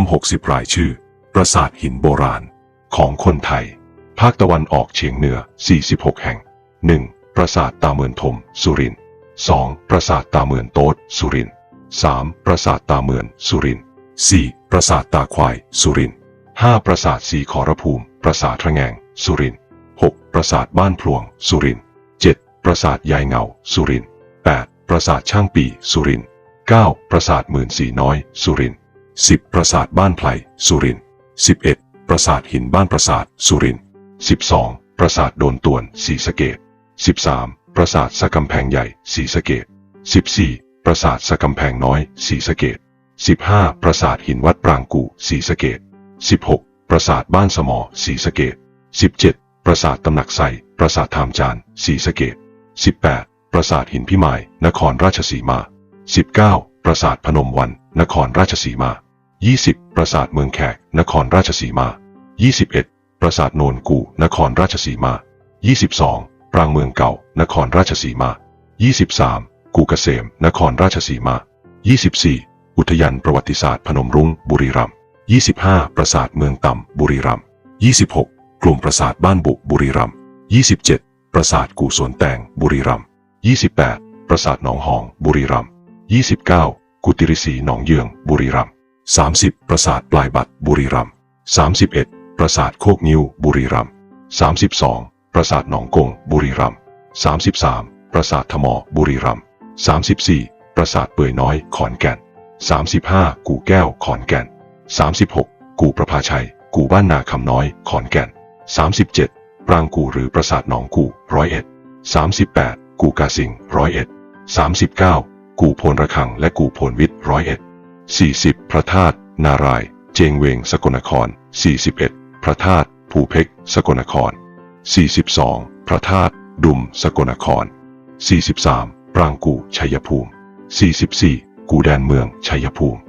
ม 60 รายชื่อ ปราสาทหินโบราณ ของคนไทย ภาคตะวันออกเฉียงเหนือ 46 แห่ง 1. ปราสาทตาเมือนทม สุรินทร์ 2. ปราสาทตาเมือนโต๊ด สุรินทร์ 3. ปราสาทตาเมือน สุรินทร์ 4. ปราสาทตาควาย สุรินทร์ 5. ปราสาทสีขอรภูมิ ปราสาทระแงง สุรินทร์ 6. ปราสาทบ้านพลวง สุรินทร์ 7. ปราสาทยายเงา สุรินทร์ 8. ปราสาทช่างปี สุรินทร์ 9. ปราสาทหมื่นสีน้อย สุรินทร์ 10. ปราสาทบ้านไพรสุรินทร์ 11. ปราสาทหินบ้านปราสาทสุรินทร์ 12. ปราสาทโดนตวนศรีสะเกด 13. ปราสาทสะกำแพงใหญ่ศรีสะเกด 14. ปราสาทสะกำแพงน้อยศรีสะเกด 15. ปราสาทหินวัดปรางกูศรีสะเกด 16. ปราสาทบ้านสมอศรีสะเกด 17. ปราสาทตำหนักไซปราสาททามจานศรีสะเกด 18. ปราสาทหินพิมาย นครราชสีมา 19. ปราสาทพนมวัน นครราชสีมา 20. ปราสาทเมืองแขก นครราชสีมา 21. ปราสาทโนนกู นครราชสีมา 22. ปรางเมืองเก่า นครราชสีมา 23. กูเกษม นครราชสีมา 24. อุทยานประวัติศาสตร์พนมรุ้ง บุรีรัมย์ 25. ปราสาทเมืองต่ำ บุรีรัมย์ 26. กลุ่มปราสาทบ้านบุกบุรีรัมย์ 27. ปราสาทกู่สวนแตง บุรีรัมย์ 28. ปราสาทหนองหอง บุรีรัมย์ 29. กุติริสีหนองเยือง บุรีรัมย์ 30. ปราสาทปลายบัตรบุรีรัมย์ 31. ปราสาทโคกนิ้ว บุรีรัมย์ 32. ปราสาทหนองกง บุรีรัมย์ 33. ปราสาททมอ บุรีรัมย์ 34. ปราสาทเปื่อยน้อย ขอนแก่น 35. กู่แก้ว ขอนแก่น 36. กู่ประภาชัย กู่บ้านนาคำน้อย ขอนแก่น 37. ปรางกู่หรือปราสาทหนองกู่ร้อยเอ็ด 38. กู่กาสิงร้อยเอ็ด 39. กู่โพนระคังและกู่โพนวิทย์ร้อยเอ็ด 40. พระธาตุนาราย เจงเวงสกลนคร 41. พระธาตุภูเพกสกลนคร 42. พระธาตุดุมสกลนคร 43. ปรางกู่ชัยภูมิ 44. กู่แดนเมืองชัยภูมิ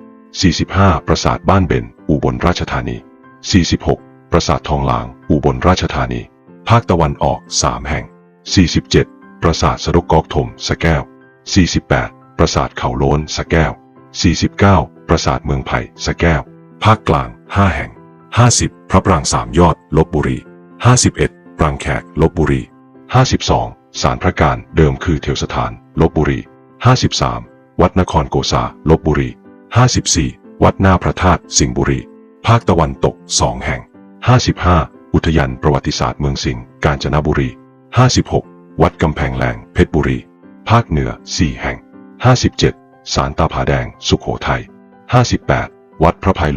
45. ปราสาทบ้านเบนอุบลราชธานี 46. ปราสาททองหลางอุบลราชธานี ภาคตะวันออก 3 แห่ง 47. ปราสาทสะดกกอกถมสแก้ว 48. ปราสาทเขาโล้นสะแก้ว 49. ปราสาทเมืองไผ่สะแก้ว ภาคกลาง 5 แห่ง 50. พระปรางสามยอด ลบบุรี 51. ปรางแขก ลบบุรี 52. สารพระการเดิมคือเทวสถาน ลบบุรี 53. วัดนครโกษา ลบบุรี 54. วัดหน้าพระธาตุสิงห์บุรี ภาคตะวันตก2แห่ง 55. อุทยานประวัติศาสตร์เมืองสิงห์กาญจนบุรี 56. วัดกำแพงแหลงเพชรบุรี ภาคเหนือ 4 แห่ง 57. สารตาผาแดง สุขโขทัย 58. วัดพระภัย